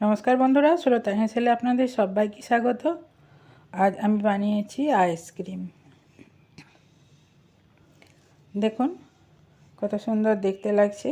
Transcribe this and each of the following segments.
নমস্কার বন্ধুরা, শ্রোতা হেসেলে আপনাদের সবাইকে স্বাগত। আজ আমি বানিয়েছি আইসক্রিম দেখুন, কত সুন্দর দেখতে লাগছে।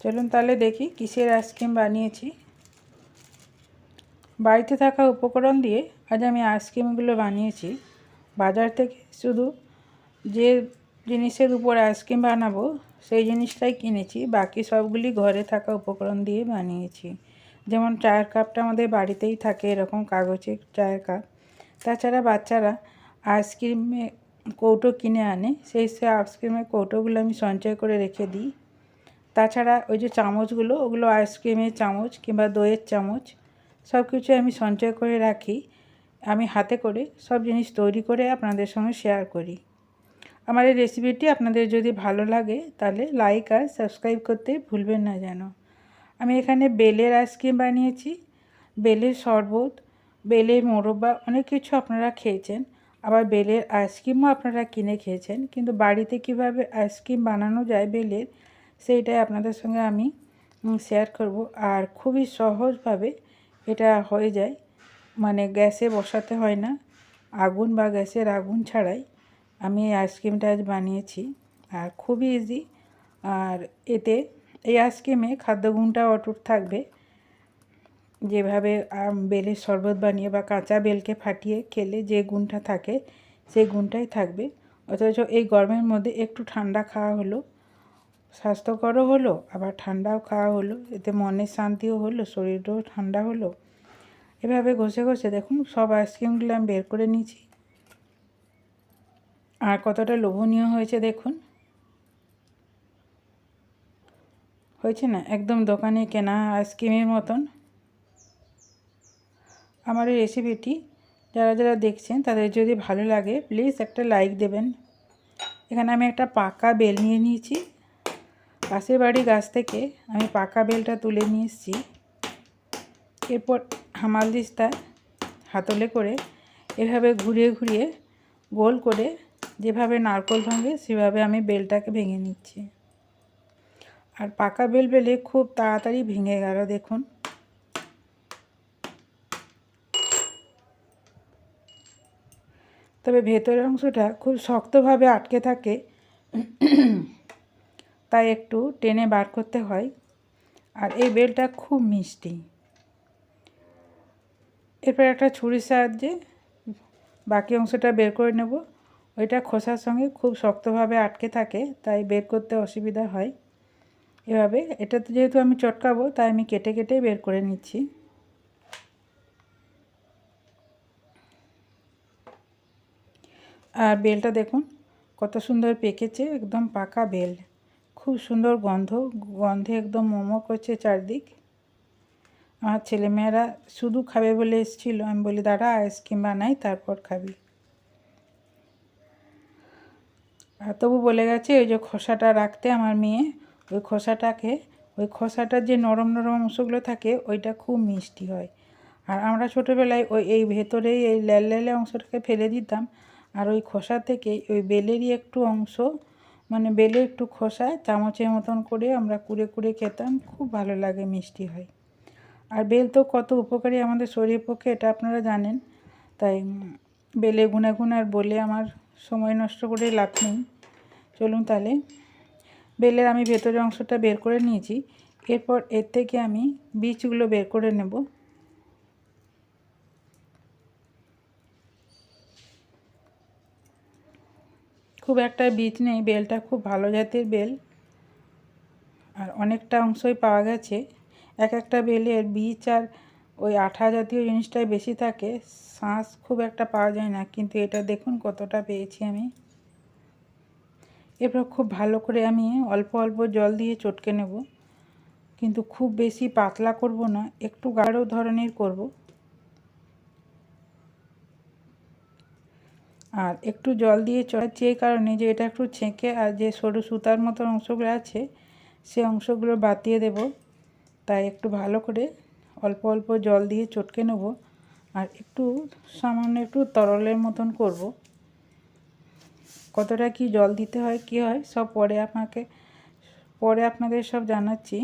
চলুন তাহলে দেখি কিসের আইসক্রিম বানিয়েছি। বাড়িতে থাকা উপকরণ দিয়ে আজ আমি আইসক্রিমগুলো বানিয়েছি। বাজার থেকে শুধু যে জিনিসের উপর আইসক্রিম বানাবো, সেই জিনিসটাই কিনেছি। বাকি সবগুলি ঘরে থাকা উপকরণ দিয়ে বানিয়েছি। যেমন চায়ের কাপটা আমাদের বাড়িতেই থাকে, এরকম কাগজের চায়ের কাপ। তাছাড়া বাচ্চারা আইসক্রিমে কৌটো কিনে আনে, সেই সে আইসক্রিমের কৌটোগুলো আমি সঞ্চয় করে রেখে দিই। তাছাড়া ওই যে চামচগুলো, ওগুলো আইসক্রিমের চামচ কিংবা দইয়ের চামচ সব কিছু আমি সঞ্চয় করে রাখি। আমি হাতে করে সব জিনিস তৈরি করে আপনাদের সঙ্গে শেয়ার করি। আমার এই রেসিপিটি আপনাদের যদি ভালো লাগে, তাহলে লাইক আর সাবস্ক্রাইব করতে ভুলবেন না যেন। আমি এখানে বেলের আইসক্রিম বানিয়েছি, বেলের শরবত, বেলের মোরব্বা, অনেক কিছু আপনারা খেয়েছেন। আবার বেলের আইসক্রিমও আপনারা কিনে খেয়েছেন। কিন্তু বাড়িতে কীভাবে আইসক্রিম বানানো যায় বেলের, সেইটাই আপনাদের সঙ্গে আমি শেয়ার করব। আর খুবই সহজভাবে এটা হয়ে যায়। মানে গ্যাসে বসাতে হয় না। আগুন বা গ্যাসের আগুন ছাড়াই। আমি এই আইসক্রিমটা আজ বানিয়েছি আর খুবই ইজি আর এতে এই আইসক্রিমে খাদ্যগুণটা অটুট থাকবে। যেভাবে বেলের শরবত বানিয়ে বা কাঁচা বেলকে ফাটিয়ে খেলে যে গুণটা থাকে, সেই গুণটাই থাকবে। অথচ এই গরমের মধ্যে একটু ঠান্ডা খাওয়া হলো, স্বাস্থ্যকরও হলো, আবার ঠান্ডাও খাওয়া হলো, এতে মনের শান্তিও হলো শরীরটাও ঠান্ডা হলো। এভাবে ঘষে ঘষে দেখুন সব আইসক্রিমগুলো আমি বের করে নিয়েছি। আর কতটা লোভনীয় হয়েছে দেখুন। হয়েছে না? একদম দোকানে কেনা আইসক্রিমের মতন। আমার এই রেসিপিটি যারা যারা দেখছেন, তাদের যদি ভালো লাগে, প্লিজ একটা লাইক দেবেন। এখানে আমি একটা পাকা বেল নিয়ে নিয়েছি। পাশের বাড়ি গাছ থেকে আমি পাকা বেলটা তুলে নিয়ে এসেছি। এরপর হামাল দিস্তা হাতলে করে এভাবে ঘুরিয়ে ঘুরিয়ে গোল করে যেভাবে নারকল ভাঙে, সেভাবে আমি বেলটাকে ভেঙে নিচ্ছি। আর পাকা বেল বেলে খুব তাড়াতাড়ি ভেঙে গেল, দেখুন। তবে ভেতরের অংশটা খুব শক্তভাবে আটকে থাকে, তাই একটু টেনে বার করতে হয়। আর এই বেলটা খুব মিষ্টি। এরপর একটা ছুরির সাহায্যে বাকি অংশটা বের করে নেব। ওইটা খোসার সঙ্গে খুব শক্তভাবে আটকে থাকে, তাই বের করতে অসুবিধা হয়। এভাবে, এটা তো যেহেতু আমি চটকাবো, তাই আমি কেটে কেটে বের করে নিচ্ছি। আর বেলটা দেখুন, কত সুন্দর পেকেছে, একদম পাকা বেল। খুব সুন্দর গন্ধ, গন্ধে একদম মোমো করছে চারদিক। আমার ছেলেমেয়েরা শুধু খাবে বলে এসেছিল, আমি বলি, দাঁড়া, আইসক্রিম বানাই, তারপর খাবি আর তবু বলে গেছে, ওই যে খোসাটা রাখতে আমার মেয়ে, ওই খোসাটাকে, ওই খোসাটার যে নরম নরম অংশগুলো থাকে, ওইটা খুব মিষ্টি হয়। আর আমরা ছোটোবেলায় ওই, এই ভেতরেই এই ল্যাল ল্যালে অংশটাকে ফেলে দিতাম। আর ওই খোসা থেকে ওই বেলেরই একটু অংশ মানে বেলে একটু খোসা চামচের মতন করে আমরা কুড়ে কুড়ে খেতাম, খুব ভালো লাগে, মিষ্টি হয়। আর বেল তো কত উপকারী আমাদের শরীরের পক্ষে, এটা আপনারা জানেন। তাই বেলে গুনাগুন আর বলে আমার সময় নষ্ট করে লাভ নেই। চলুন তাহলে, বেলের আমি ভেতরের অংশটা বের করে নিয়েছি। এরপর এর থেকে আমি বীজগুলো বের করে নেব। খুব একটা বীজ নেই, বেলটা খুব ভালো জাতের বেল। আর অনেকটা অংশই পাওয়া গেছে। এক একটা বেলের বীজ আর ওই আঠা জাতীয় জিনিসটাই বেশি থাকে শাঁস খুব একটা পাওয়া যায় না, কিন্তু এটা দেখুন কতটা পেয়েছি আমি। এরপর খুব ভালো করে আমি অল্প অল্প জল দিয়ে চটকে নেব, কিন্তু খুব বেশি পাতলা করব না, একটু গাঢ় ধরনের করব। আর একটু জল দিয়ে চড়াচ্ছি এই কারণে যে এটা একটু ছেঁকে আর যে সরু সুতার মতো অংশগুলো আছে, সে অংশগুলো বাতিয়ে দেব, তাই একটু ভালো করে অল্প অল্প জল দিয়ে চটকে নেব আর একটু সামান্য একটু তরলের মতন করব। কতটা কি জল দিতে হয়, কি হয়, সব পরে আপনাকে, পরে আপনাদের সব জানাচ্ছি।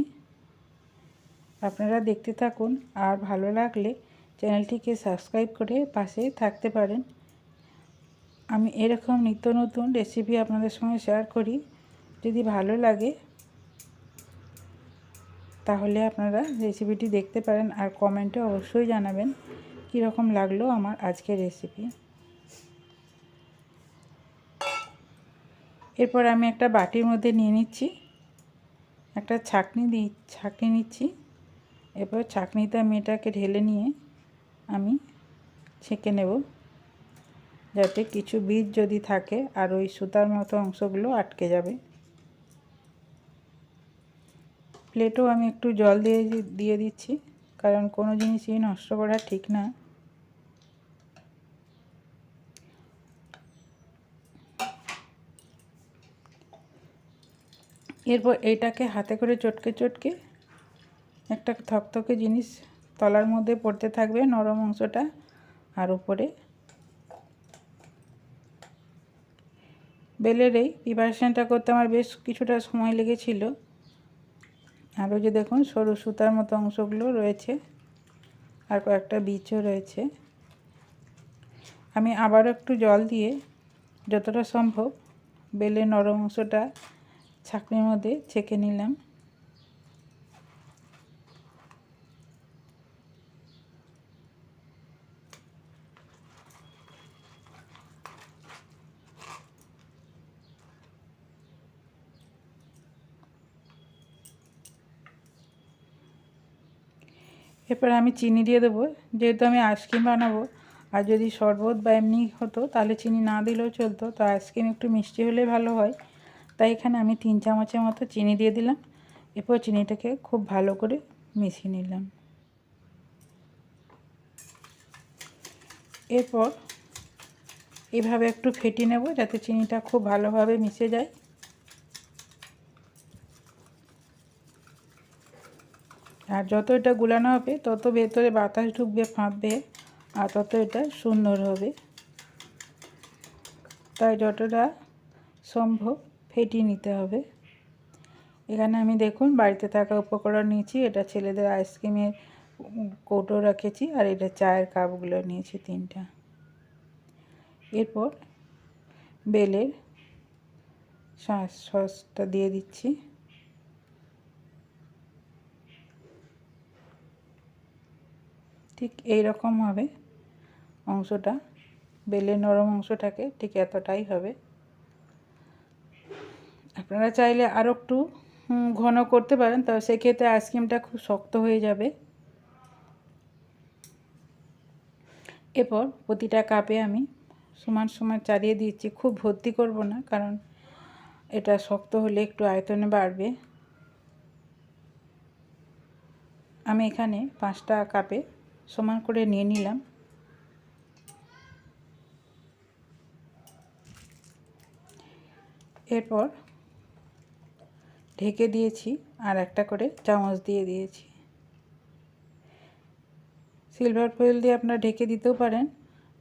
আপনারা দেখতে থাকুন আর ভালো লাগলে চ্যানেলটিকে সাবস্ক্রাইব করে পাশে থাকতে পারেন। আমি এরকম নিত্য নতুন রেসিপি আপনাদের সঙ্গে শেয়ার করি। যদি ভালো লাগে তাহলে আপনারা রেসিপিটি দেখতে পারেন আর কমেন্টে অবশ্যই জানাবেন কীরকম লাগল আমার আজকের রেসিপি এরপর আমি একটা বাটির মধ্যে নিয়ে নিচ্ছি, একটা ছাকনি দিই ছাকনি নিচ্ছি। এরপর ছাকনিতে আমি এটাকে ঢেলে নিয়ে আমি ছেঁকে নেব, যাতে কিছু বীজ যদি থাকে আর ওই সুতার মতো অংশগুলো আটকে যাবে। প্লেটেও আমি একটু জল দিয়ে দিয়ে দিচ্ছি, কারণ কোনো জিনিসই নষ্ট করা ঠিক না। এরপর এইটাকে হাতে করে চটকে চটকে একটা থকথকে জিনিস তলার মধ্যে পড়তে থাকবে নরম অংশটা আর উপরে। বেলের এই প্রিপারেশানটা করতে আমার বেশ কিছুটা সময় লেগেছিল। আর ওই যে দেখুন সরু সুতার মতো অংশগুলো রয়েছে আর কয়েকটা বীজও রয়েছে। আমি আবারও একটু জল দিয়ে যতটা সম্ভব বেলে নরম অংশটা ছাঁকনির মধ্যে ছেঁকে নিলাম। এরপর আমি চিনি দিয়ে দেবো। যেহেতু আমি আইসক্রিম বানাবো, আর যদি শরবত বা এমনি হতো, তাহলে চিনি না দিলেও চলতো। তো আইসক্রিম একটু মিষ্টি হলে ভালো হয়। তাই এখানে আমি তিন চামচের মতো চিনি দিয়ে দিলাম। এরপর চিনিটাকে খুব ভালো করে মিশিয়ে নিলাম। এরপর এভাবে একটু ফেটিয়ে নেব, যাতে চিনিটা খুব ভালোভাবে মিশে যায়। আর যত এটা গুলানো হবে, তত ভেতরে বাতাস ঢুকবে, ফাঁপবে, আর তত এটা সুন্দর হবে। তাই যতটা সম্ভব ফেটিয়ে নিতে হবে। এখানে আমি দেখুন, বাড়িতে থাকা উপকরণ নিয়েছি, এটা ছেলেদের আইসক্রিমের কৌটো রেখেছি, আর এটা চায়ের কাপগুলো নিয়েছি তিনটা। এরপর বেলের সসটা দিয়ে দিচ্ছি। ঠিক এই রকম হবে অংশটা, বেলে নরম অংশটাকে ঠিক এতটাই হবে। আপনারা চাইলে আরও একটু ঘন করতে পারেন তবে সেক্ষেত্রে আইসক্রিমটা খুব শক্ত হয়ে যাবে। এরপর প্রতিটা কাপে আমি সমান সমান চালিয়ে দিচ্ছি, খুব ভর্তি করব না, কারণ এটা শক্ত হলে একটু আয়তনে বাড়বে। আমি এখানে পাঁচটা কাপে সমান করে নিয়ে নিলাম। এরপর ঢেকে দিয়েছি আর একটা করে চামচ দিয়ে দিয়েছি। সিলভার ফয়েল দিয়ে আপনারা ঢেকে দিতেও পারেন,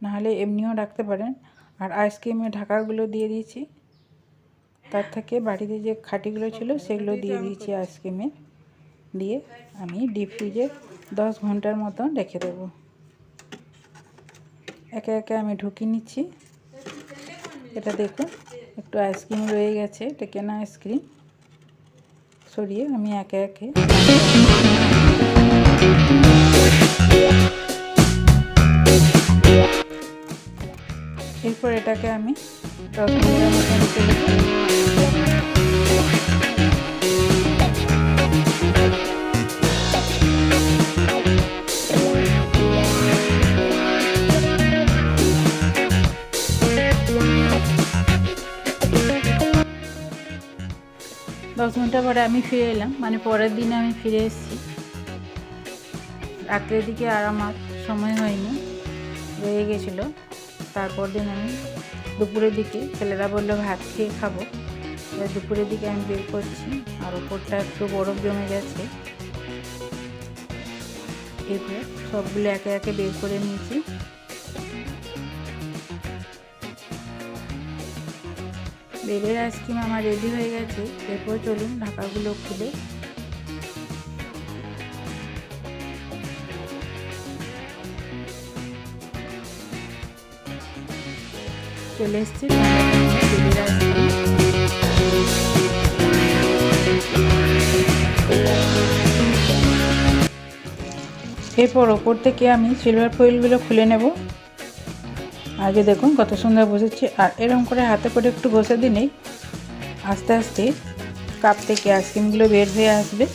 নাহলে এমনিও রাখতে পারেন। আর আইসক্রিমের ঢাকাগুলো দিয়ে দিয়েছি। তার থেকে বাড়িতে যে খাটিগুলো ছিল সেগুলো দিয়ে দিয়েছি আইসক্রিমে দিয়ে আমি ডিপ ফ্রিজে দশ ঘণ্টার মতন রেখে দেবো। একে একে আমি ঢুকিয়ে নিচ্ছি। এটা দেখুন, একটু আইসক্রিম রয়ে গেছে। এটা কেনা আইসক্রিম সরিয়ে আমি একে একে এরপর এটাকে আমি দশ মিনিটের মতন রেখে দশ ঘণ্টা পরে আমি ফিরে এলাম মানে পরের দিনে আমি ফিরে এসেছি। রাত্রের দিকে আর আমার সময় হয়নি, রয়ে গেছিল। তারপর দিন আমি দুপুরের দিকে ছেলেরা বলল, ভাত খেয়ে খাব। দুপুরের দিকে আমি বের করছি, আর ওপরটা একটু বরফ জমে গেছে। এরপর সবগুলো একে একে বের করে নিয়েছি। বেলের আইসক্রিম আমার রেডি হয়ে গেছে। এরপর চলুন ঢাকাগুলো খুলে। চলে এসছি এরপর ওপর থেকে আমি সিলভার ফুয়েলগুলো খুলে নেব। আগে দেখুন কত সুন্দর বসেছে। আর এরকম করে হাতে করে একটু বসে দিলেই আস্তে আস্তে কাপ থেকে আইসক্রিমগুলো বের হয়ে আসবে।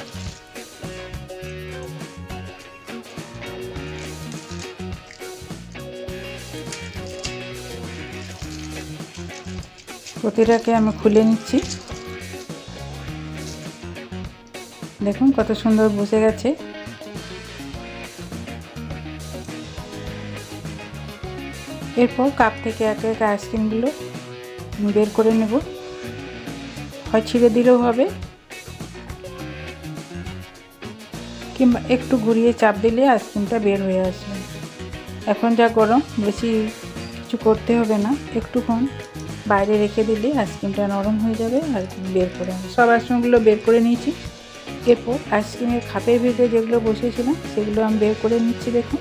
প্রতিটাকে আমি খুলে নিচ্ছি। দেখুন কত সুন্দর বসে গেছে। এরপর কাপ থেকে একে একে আইসক্রিমগুলো বের করে নেব। হয় ছিঁড়ে দিলেও হবে, কিংবা একটু ঘুরিয়ে চাপ দিলে আইসক্রিমটা বের হয়ে আসবে। এখন যা গরম, বেশি কিছু করতে হবে না একটুক্ষণ বাইরে রেখে দিলে আইসক্রিমটা নরম হয়ে যাবে আর বের করে সব আইসক্রিমগুলো বের করে নিয়েছি। এরপর আইসক্রিমের খাপের ভিতরে যেগুলো বসেছিলাম, সেগুলো আমি বের করে নিচ্ছি, দেখুন।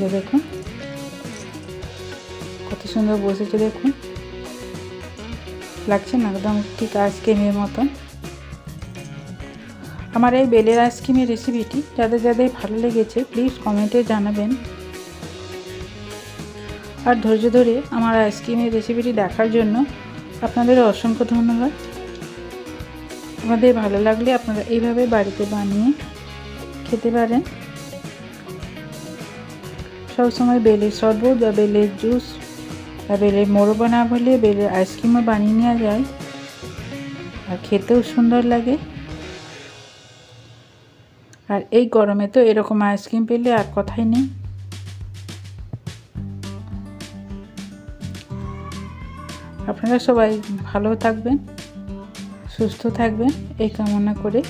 যে দেখুন। কত সুন্দর বসেছে দেখুন। লাগছে না একদম ঠিক আইসক্রিমের মতন। আমার এই বেলের আইসক্রিমের রেসিপিটি যাদের যাদের ভালো লেগেছে প্লিজ কমেন্টে জানাবেন। আর ধৈর্য ধরে আমার আইসক্রিমের রেসিপিটি দেখার জন্য আপনাদের অসংখ্য ধন্যবাদ। আমাদের ভালো লাগলে আপনারা এইভাবে বাড়িতে বানিয়ে খেতে পারেন। সবসময় বেলের শরবত বা বেলের জুস বা বেলের মোড়ো না হলে বেলের আইসক্রিমও বানিয়ে নেওয়া যায়। আর খেতেও সুন্দর লাগে। আর এই গরমে তো এরকম আইসক্রিম পেলে আর কথাই নেই। আপনারা সবাই ভালো থাকবেন, সুস্থ থাকবেন, এই কামনা করে।